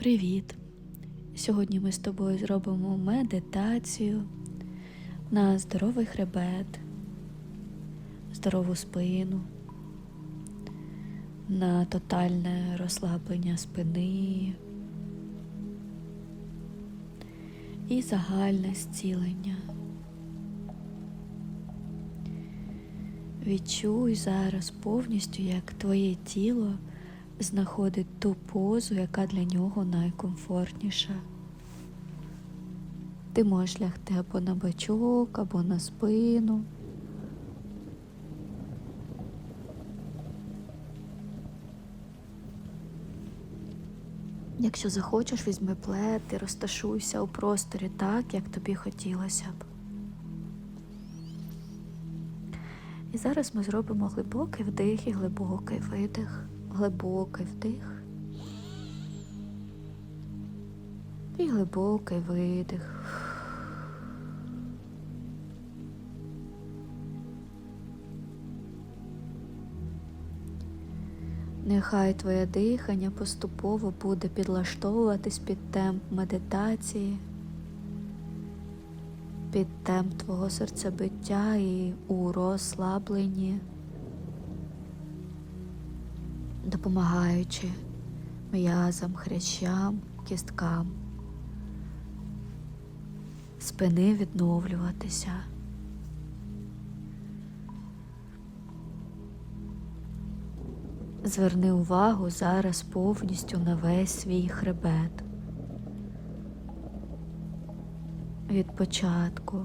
Привіт! Сьогодні ми з тобою зробимо медитацію на здоровий хребет, здорову спину, на тотальне розслаблення спини і загальне зцілення. Відчуй зараз повністю, як твоє тіло знаходить ту позу, яка для нього найкомфортніша. Ти можеш лягти або на бочок, або на спину. Якщо захочеш, візьми плед і розташуйся у просторі так, як тобі хотілося б. І зараз ми зробимо глибокий вдих і глибокий видих, глибокий вдих і глибокий видих. Нехай твоє дихання поступово буде підлаштовуватись під темп медитації, під темп твого серцебиття і у розслабленні, допомагаючи м'язам, хрящам, кісткам, спини відновлюватися. Зверни увагу зараз повністю на весь свій хребет. Від початку.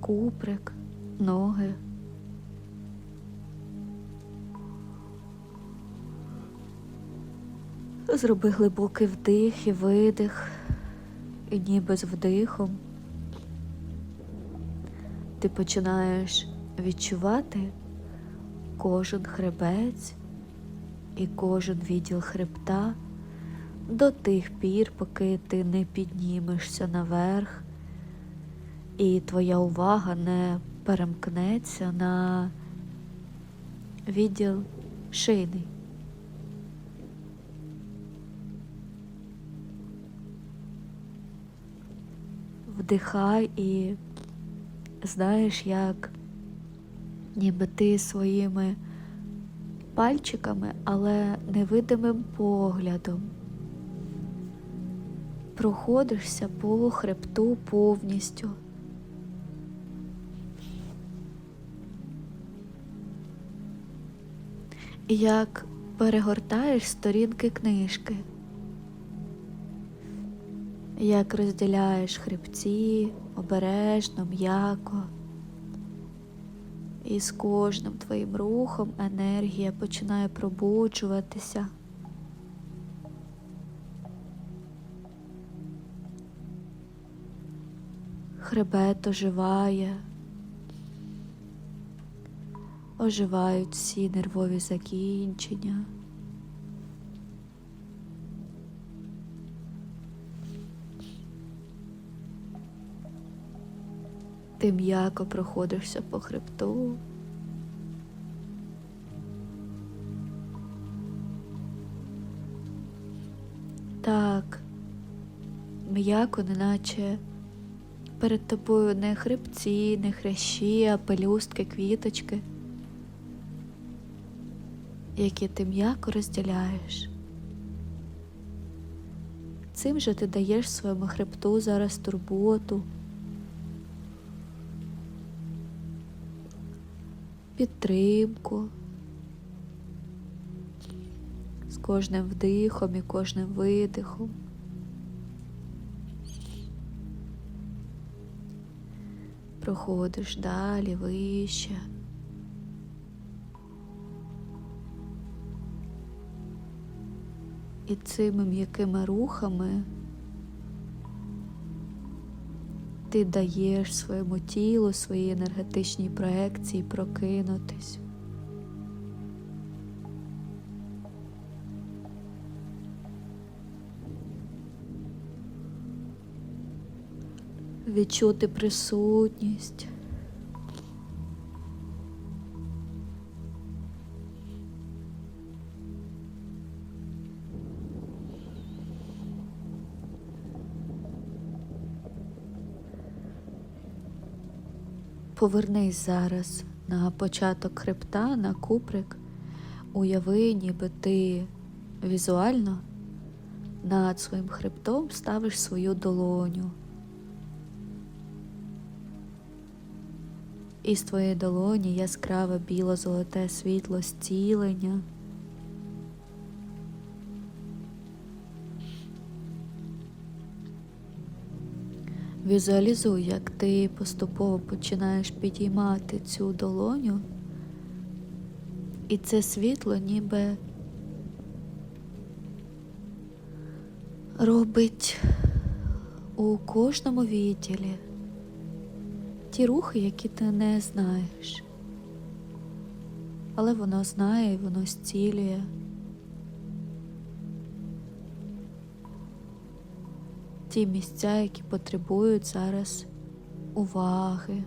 Куприк, ноги. Зроби глибокий вдих і видих, і ніби з вдихом ти починаєш відчувати кожен хребець і кожен відділ хребта до тих пір, поки ти не піднімешся наверх, і твоя увага не перемкнеться на відділ шийний. Вдихай і знаєш, як ніби ти своїми пальчиками, але невидимим поглядом проходишся по хребту повністю. І як перегортаєш сторінки книжки, як розділяєш хребці обережно, м'яко. І з кожним твоїм рухом енергія починає пробуджуватися. Хребет оживає, оживають всі нервові закінчення. Ти м'яко проходишся по хребту. Так, м'яко, неначе перед тобою не хребці, не хрящі, а пелюстки, квіточки, які ти м'яко розділяєш. Цим же ти даєш своєму хребту зараз турботу. Підтримку з кожним вдихом і кожним видихом. Проходиш далі, вище. І цими м'якими рухами ти даєш своєму тілу, своїй енергетичній проекції прокинутись. Відчути присутність. Повернись зараз на початок хребта, на куприк. Уяви, ніби ти візуально над своїм хребтом ставиш свою долоню. І з твоєї долоні яскраве біло-золоте світло зцілення. Візуалізуй, як ти поступово починаєш підіймати цю долоню, і це світло ніби робить у кожному відділі ті рухи, які ти не знаєш. Але воно знає воно зцілює. Ті місця, які потребують зараз уваги.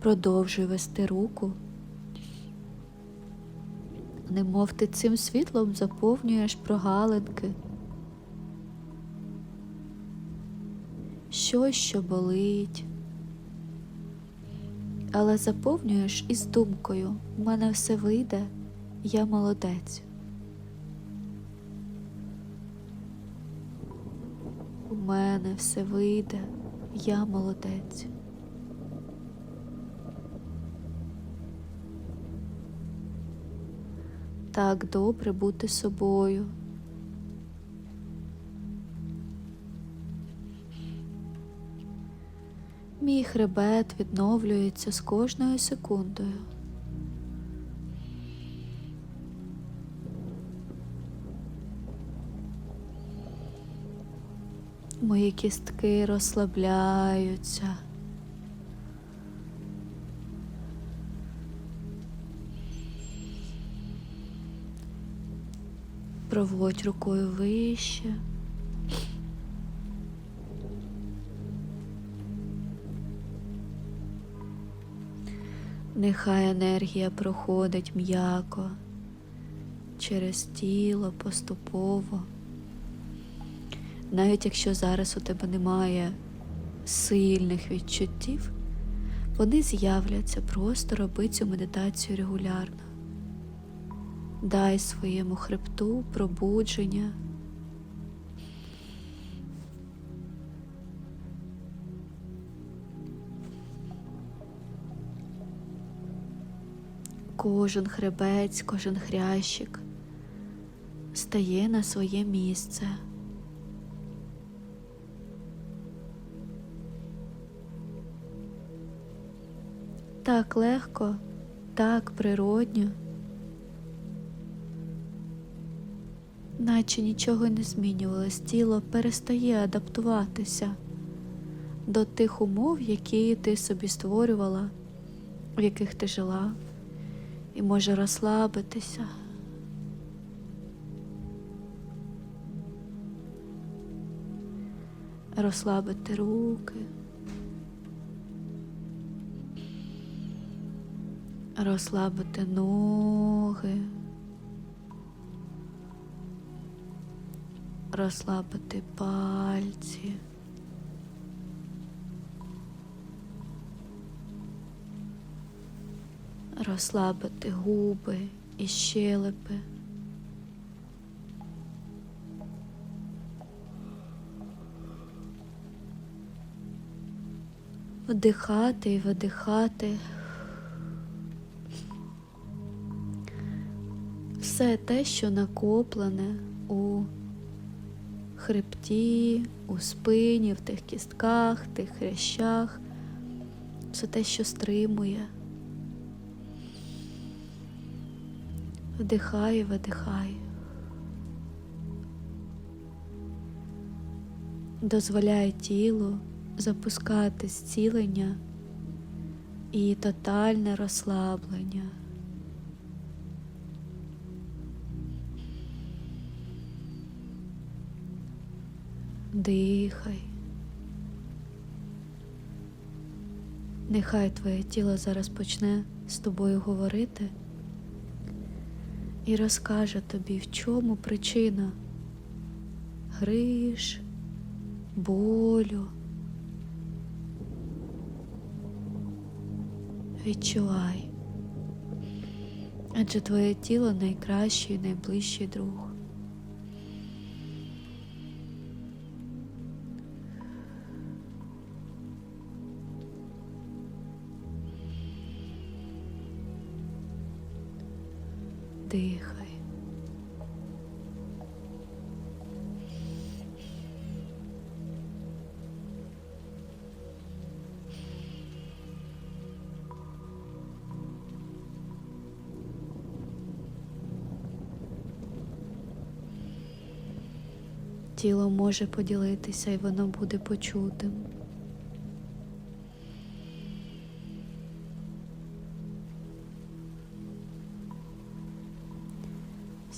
Продовжуй вести руку, немов ти цим світлом заповнюєш прогалинки. Щось, що болить, але заповнюєш із думкою у мене все вийде, я молодець. У мене все вийде, я молодець. Так добре бути собою. Мій хребет відновлюється з кожною секундою. Мої кістки розслабляються. Проводь рукою вище. Нехай енергія проходить м'яко через тіло поступово. Навіть якщо зараз у тебе немає сильних відчуттів, вони з'являться, просто роби цю медитацію регулярно. Дай своєму хребту пробудження. Кожен хребець, кожен хрящик стає на своє місце. Так легко, так природньо, наче нічого не змінювалось, тіло перестає адаптуватися до тих умов, які ти собі створювала, в яких ти жила, і може розслабитися. Розслабити руки. розслабити ноги, розслабити пальці. Розслабити губи і щелепи. Вдихати і видихати. все те, що накоплене у хребті, у спині, в тих кістках, тих хрящах, все те, що стримує. Вдихай видихай. Дозволяй тілу запускати зцілення і тотальне розслаблення. Дихай. Нехай твоє тіло зараз почне з тобою говорити і розкаже тобі, в чому причина гриш, болю. Відчувай, адже твоє тіло найкращий і найближчий друг. Дихай. Тіло може поділитися і воно буде почутим.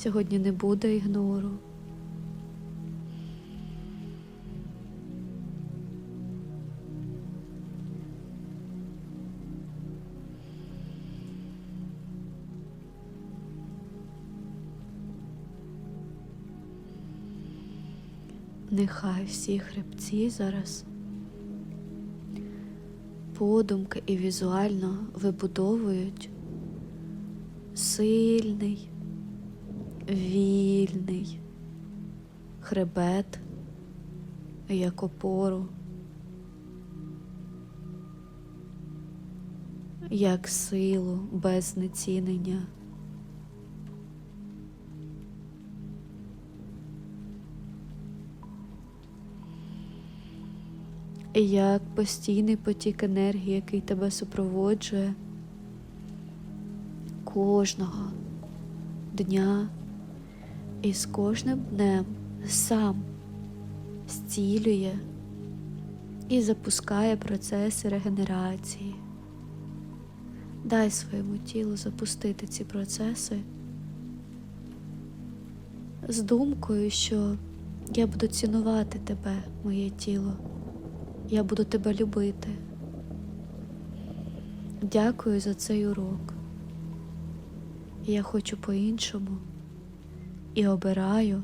Сьогодні не буде ігнору. Нехай всі хребці зараз подумки і візуально вибудовують сильний, вільний хребет як опору, як силу без знецінення. Як постійний потік енергії, який тебе супроводжує кожного дня і з кожним днем сам зцілює і запускає процеси регенерації. Дай своєму тілу запустити ці процеси з думкою, що я буду цінувати тебе, моє тіло. Я буду тебе любити. Дякую за цей урок. Я хочу по-іншому і обираю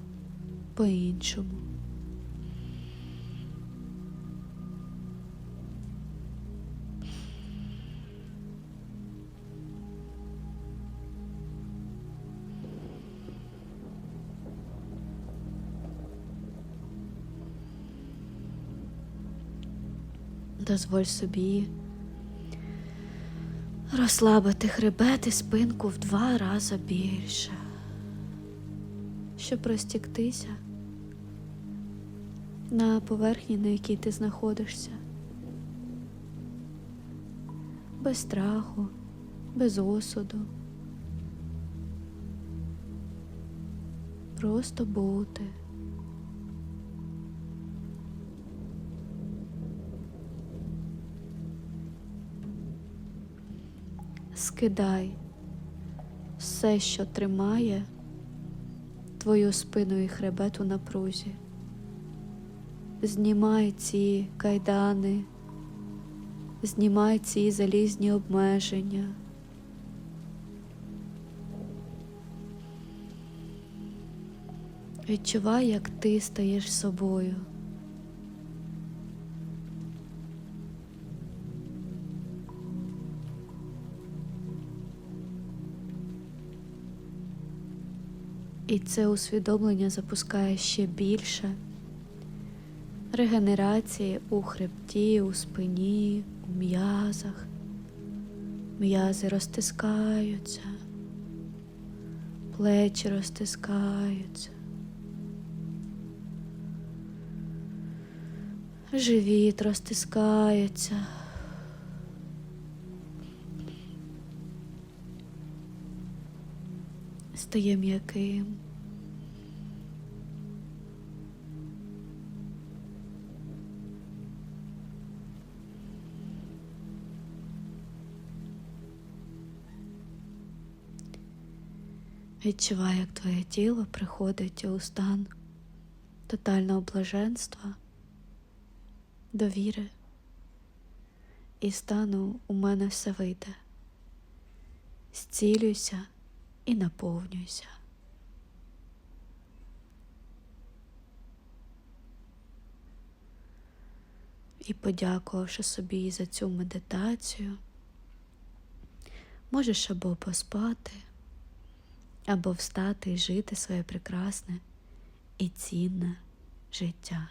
по-іншому. Дозволь собі розслабити хребет і спинку в два рази більше, щоб розтіктися на поверхні, на якій ти знаходишся, без страху, без осуду. Просто бути. Скидай все, що тримає твою спину і хребет у напрузі. Знімай ці кайдани, знімай ці залізні обмеження. Відчувай, як ти стаєш собою. І це усвідомлення запускає ще більше регенерації у хребті, у спині, у м'язах. М'язи розтискаються, плечі розтискаються. Живіт розтискається. Стає м'яким. Відчувай, як твоє тіло приходить у стан тотального блаженства, довіри і стану у мене все вийде. Зцілюйся і наповнюйся. І, подякувавши собі за цю медитацію, можеш або поспати, або встати і жити своє прекрасне і цінне життя.